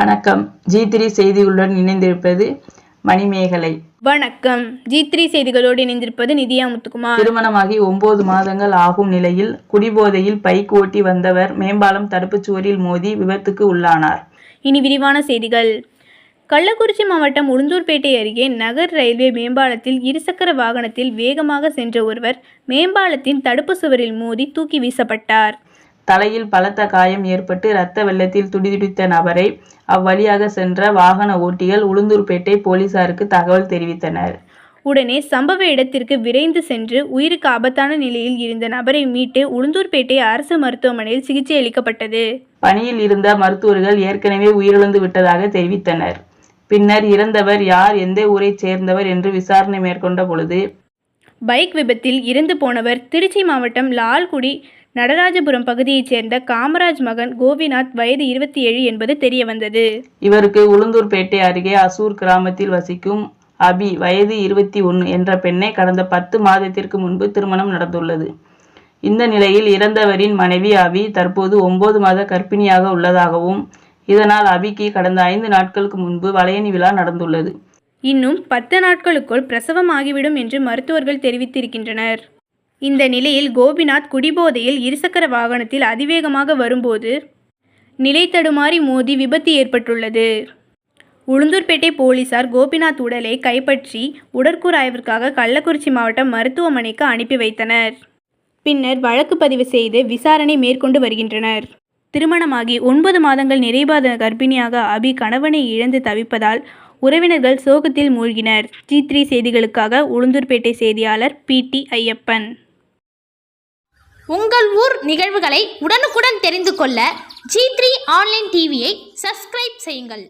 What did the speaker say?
வணக்கம். G three செய்திகளுடன் இணைந்திருப்பது மணிமேகலை. வணக்கம். ஜி த்ரீ செய்திகளோடு இணைந்திருப்பது நிதியா முத்துக்குமார். திருமணமாகி ஒன்பது மாதங்கள் ஆகும் நிலையில் குடிபோதையில் பைக் ஓட்டி வந்தவர் மேம்பாலம் தடுப்புச் சுவரில் மோதி விபத்துக்கு உள்ளானார். இனி விரிவான செய்திகள். கள்ளக்குறிச்சி மாவட்டம் உளுந்தூர்பேட்டை அருகே நகர் ரயில்வே மேம்பாலத்தில் இருசக்கர வாகனத்தில் வேகமாக சென்ற ஒருவர் மேம்பாலத்தின் தடுப்பு சுவரில் மோதி தூக்கி வீசப்பட்டார். தலையில் பலத்த காயம் ஏற்பட்டு இரத்த வெள்ளத்தில் துடிதுடித்த நபரை அவ்வழியாக சென்ற வாகன ஓட்டிகள் உளுந்தூர்பேட்டை போலீசாருக்கு தகவல் தெரிவித்தனர். உடனே சம்பவ இடத்திற்கு விரைந்து சென்று உயிருக்கு ஆபத்தான நிலையில் இருந்த நபரை மீட்டு உளுந்தூர்பேட்டை அரசு மருத்துவமனையில் சிகிச்சை அளிக்கப்பட்டது. பணியில் இருந்த மருத்துவர்கள் ஏற்கனவே உயிரிழந்து விட்டதாக தெரிவித்தனர். பின்னர் இறந்தவர் யார் எந்த ஊரைச் சேர்ந்தவர் என்று விசாரணை மேற்கொண்ட பொழுது பைக் விபத்தில் இறந்து போனவர் திருச்சி மாவட்டம் லால்குடி நடராஜபுரம் பகுதியைச் சேர்ந்த காமராஜ் மகன் கோபிநாத் வயது இருபத்தி ஏழு என்பது தெரியவந்தது இவருக்கு உளுந்தூர்பேட்டை அருகே அசூர் கிராமத்தில் வசிக்கும் அபி வயது இருபத்தி ஒன்று என்ற பெண்ணை கடந்த பத்து மாதத்திற்கு முன்பு திருமணம் நடந்துள்ளது. இந்த நிலையில் இறந்தவரின் மனைவி அபி தற்போது ஒன்பது மாத கர்ப்பிணியாக உள்ளதாகவும் இதனால் அபிக்கு கடந்த ஐந்து நாட்களுக்கு முன்பு வளையணி விழா நடந்துள்ளது. இன்னும் பத்து நாட்களுக்குள் பிரசவம் ஆகிவிடும் என்று மருத்துவர்கள் தெரிவித்திருக்கின்றனர். இந்த நிலையில் கோபிநாத் குடிபோதையில் இருசக்கர வாகனத்தில் அதிவேகமாக வரும்போது நிலை தடுமாறி மோதி விபத்து ஏற்பட்டுள்ளது. உளுந்தூர்பேட்டை போலீசார் கோபிநாத் உடலை கைப்பற்றி உடற்கூறாய்விற்காக கள்ளக்குறிச்சி மாவட்டம் மருத்துவமனைக்கு அனுப்பி வைத்தனர். பின்னர் வழக்கு பதிவு செய்து விசாரணை மேற்கொண்டு வருகின்றனர். திருமணமாகி ஒன்பது மாதங்கள் நிறைவாத கர்ப்பிணியாக அபி கணவனை இழந்து தவிப்பதால் உறவினர்கள் சோகத்தில் மூழ்கினர். ஜி த்ரீ செய்திகளுக்காக உளுந்தூர்பேட்டை செய்தியாளர் பி டி ஐயப்பன். உங்கள் ஊர் நிகழ்வுகளை உடனுக்குடன் தெரிந்து கொள்ள ஜி த்ரீ ஆன்லைன் டிவியை சப்ஸ்கிரைப் செய்யுங்கள்.